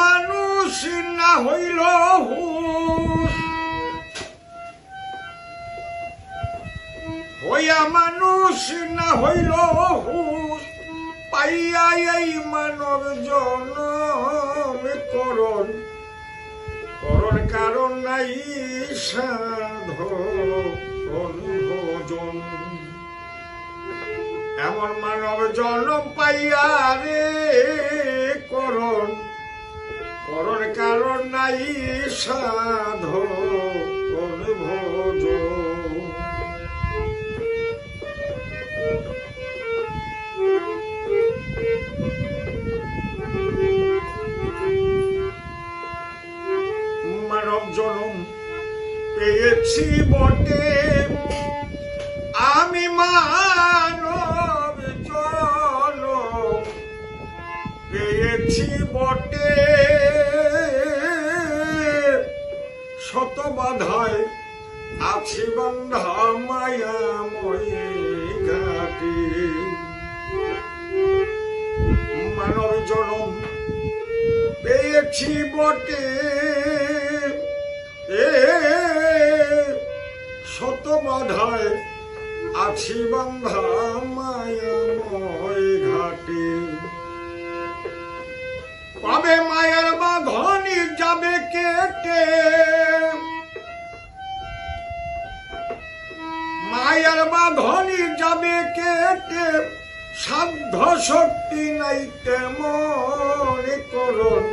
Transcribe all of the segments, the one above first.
মানুষ না হইল হইয়া মানুষ না হইল হুশ। পাইয়া এই মানব জনম করণ। করণ কারণ নাই সাধন এমন মানব জন্ম পাইয়া রে করণ। করণ কারণ নাই সাধন ভোজন মানব জনম পেয়েছি বটে। আমি মানব জনম পেয়েছি বটে শত বাধায়, আছি বন্ধা মায়া ময়ে ঘাটে। মানব জনম পেয়েছি বটে। এ শত বাধায়, আছি বন্ধা মায়াময় ঘাটে। পাবে মায়ের বাঁধনি, যাবে কেটে। মায়ের বাঁধনি যাবে কেটে সাধ্য শক্তি নাই তেমন করণ।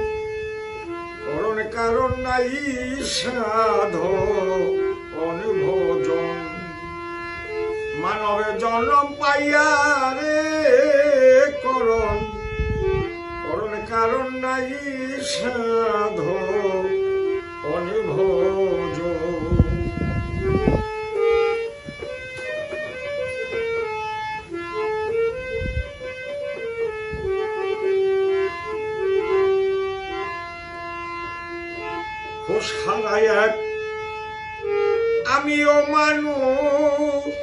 করণ কারণ নাই সাধ, অনুভোজন। মানবে জন্ম পাইয়া রে করণ। করণ কারণ নাই সাধ, অনুভোজন। আমিও মানুষ,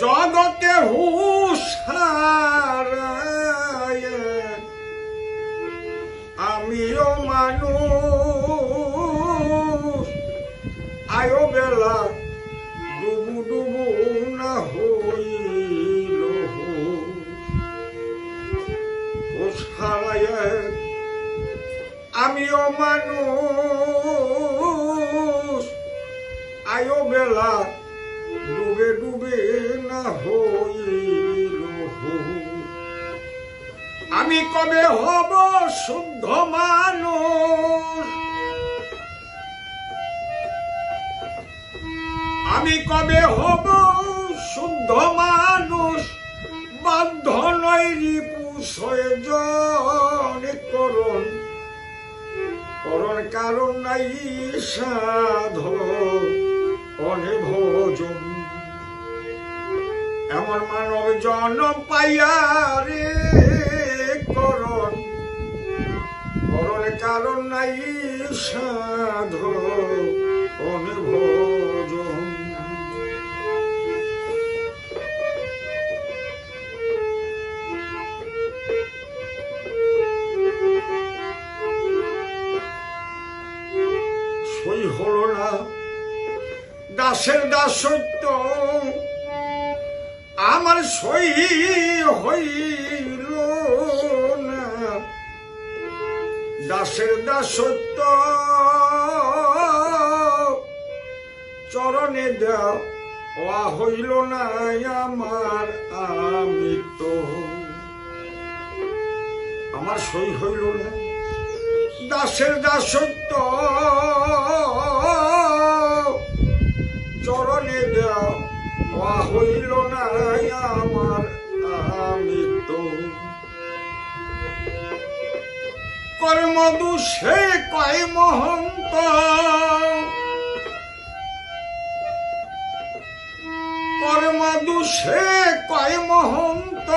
জগতে হারায় আমিও মানুষ। আয়ো বেলা ডুবু ডুবু না হইল হারায় আমিও মানুষ। আয়ো বেলা ডুবে ডুবে না হইল আমি কবে হব শুদ্ধ মানুষ? আমি কবে হব শুদ্ধ মানুষ? বাধ্য নয় রিপু জন করণ। করণ কারণ নাই সাধ অনে ভোজন। এমন মানব জন পাইয়া রে করণ। করণ কারণ নাই সাধ দাসের দাসত্ব। আমার সই হইল না। দাসের দাসত্ব চরণে দেওয়া হইল না, আমার আমি তো আমার সই হইল না। দাসের দাসত্ব কর্ম দুষে কয় মহন্ত। কর্ম দুষে কয় মহন্ত,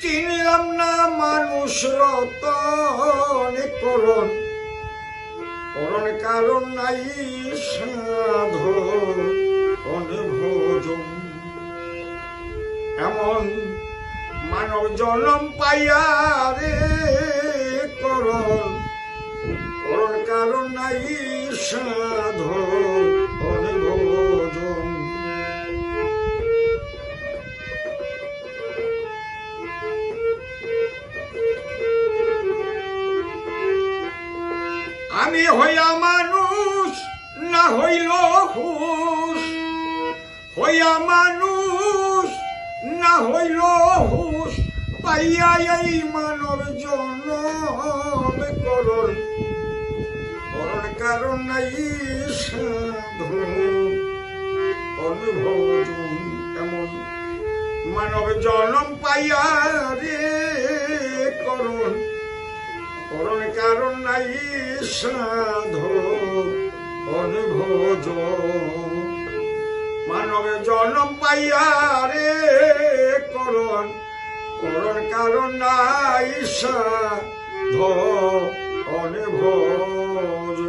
চিনলাম না মানুষ রতন করণ। করণ কারণ নাই সাধ ভোজন এমন মানব জনম পাইয়া রে। করণ নাই সাধন আমি হইয়া মানুষ না হইল হুস হইয়া মানুষ না হইল হুস পাইয়া এই মানব জনম করণ। করণ কারণ নাই অনুভোজন এমন। মানব জনম পাইয়া রে করণ। করণ কারণ নাই সাধ অনুভোজ মানব জনম পাইয়া করণ নাই সাধ অনুভোজ